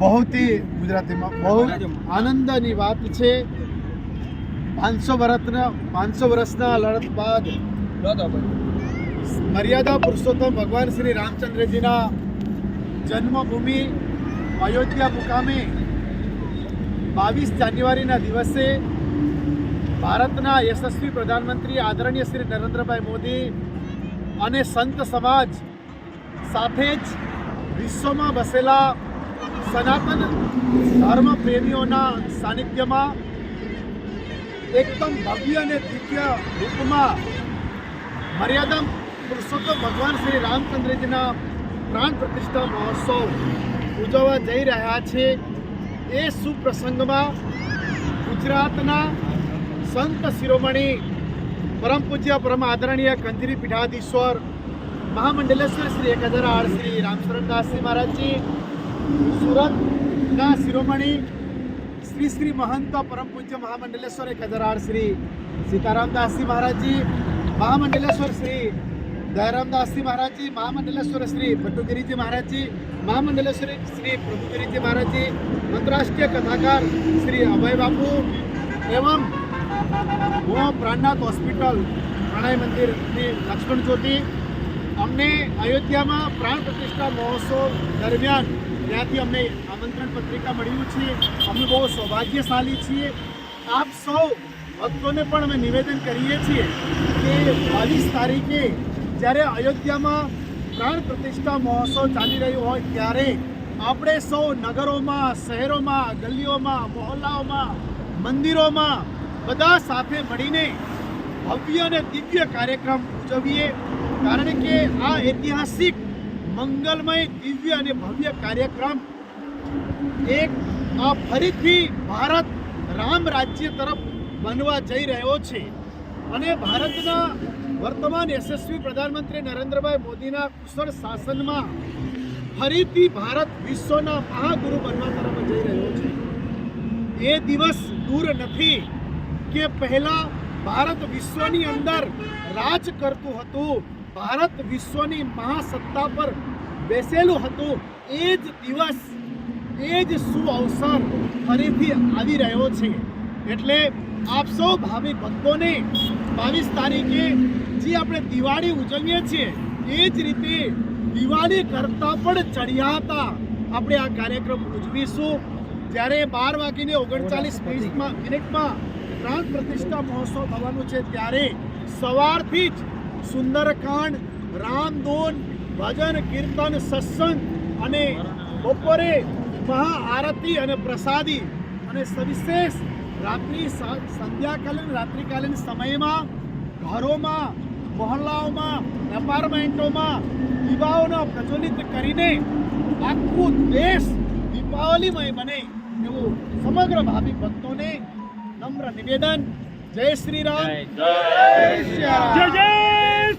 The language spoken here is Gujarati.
બહુથી ગુજરાતીમાં બહુ આનંદની વાત છે. પાંચસો વર્ષના પાંચસો વર્ષના લડત બાદ મર્યાદા પુરુષોત્તમ ભગવાન શ્રી રામચંદ્રજીના જન્મભૂમિ અયોધ્યા મુકામે બાવીસ જાન્યુઆરીના દિવસે ભારતના યશસ્વી પ્રધાનમંત્રી આદરણીય શ્રી નરેન્દ્રભાઈ મોદી અને સંત સમાજ સાથે જ વિશ્વમાં બસેલા સનાતન ધર્મ પ્રેમીઓના સાનિધ્યમાં એકદમ ભવ્ય અને દિવ્ય રૂપમાં મર્યાદા પુરુષોત્તમ ભગવાન શ્રી રામચંદ્રજીના પ્રાણ પ્રતિષ્ઠા મહોત્સવ ઉજવવા જઈ રહ્યા છે. એ સુપ્રસંગમાં ગુજરાતના સંત શિરોમણી પરમ પૂજ્ય, પરમ આદરણીય કંજરી પીઠાધીશ્વર, મહામંડલેશ્વર શ્રી એક હજાર આઠ શ્રી રામચરણદાસજી મહારાજજી સુરતના શિરોમણી શ્રી શ્રી મહંત પરમ પૂજ્ય મહામંડલેશ્વર એક હજાર શ્રી સીતારામદાસજી મહારાજજી, મહામંડલેશ્વર શ્રી દયારામદાસજી મહારાજજી, મહામંડલેશ્વર શ્રી ભટ્ટુગીરીજી મહારાજજી, મહામંડલેશ્વર શ્રી પ્રભુગીરીજી મહારાજજી અંતરરાષ્ટ્રીય કથાકાર શ્રી અભય બાપુ એવમ હું પ્રાણનાથ હોસ્પિટલ પ્રણય મંદિરની લક્ષ્મણ જ્યોતિ. અમને અયોધ્યામાં પ્રાણ પ્રતિષ્ઠા મહોત્સવ દરમિયાન ત્યાંથી અમને આમંત્રણ પત્રિકા મળ્યું છે. અમે બહુ સૌભાગ્યશાળી છીએ. આપ સૌ ભક્તોને પણ અમે નિવેદન કરીએ છીએ કે બાવીસ તારીખે જ્યારે અયોધ્યામાં પ્રાણ પ્રતિષ્ઠા મહોત્સવ ચાલી રહ્યો હોય ત્યારે આપણે સૌ નગરોમાં, શહેરોમાં, ગલીઓમાં, મહોલ્લાઓમાં, મંદિરોમાં બધા સાથે મળીને ભવ્ય અને દિવ્ય કાર્યક્રમ ઉજવીએ. કારણ કે આ ઐતિહાસિક મંગલમય દિવ્ય અને ભવ્ય કાર્યક્રમ. એક આ ફરીથી ભારત રામ રાજ્ય તરફ બનવા જઈ રહ્યો છે. અને ભારતના વર્તમાન યશસ્વી પ્રધાનમંત્રી નરેન્દ્રભાઈ મોદીના કુશળ શાસનમાં ફરીથી ભારત વિશ્વના મહાગુરુ બનવા તરફ જઈ રહ્યો છે. એ દિવસ દૂર નથી કે પહેલા ભારત વિશ્વની અંદર રાજ કરતું હતું. ભારત વિશ્વની મહાસત્તા પર બેસેલું હતું. એ જ દિવસ, એ જ સુઅવસર ફરીથી આવી રહ્યો છે. એટલે આપ સૌ ભાવિ ભક્તોને બાવીસ તારીખે જે આપણે દિવાળી ઉજવીએ છીએ, એ જ રીતે દિવાળી કરતાં પણ ચડિયાતા આપણે આ કાર્યક્રમ ઉજવીશું. જ્યારે બાર વાગીને ઓગણચાલીસ મિનિટમાં મિનિટમાં પ્રાણ પ્રતિષ્ઠા મહોત્સવ થવાનું છે, ત્યારે સવારથી જ સુંદરકાંડ રામધૂન ભજન કીર્તન સત્સંગ અને બપોરે મહાઆરતી અને પ્રસાદી અને સવિશેષ રાત્રિ સંધ્યાકાલીન રાત્રિકાલીન સમયમાં ઘરોમાં મહોલ્લાઓમાં એપાર્ટમેન્ટોમાં દીવાઓને પ્રજ્વલિત કરીને આખું દેશ દીપાવલીમય બને એવું સમગ્ર ભાવિ ભક્તોને નમ્ર નિવેદન. જય શ્રી રામ. જય જય.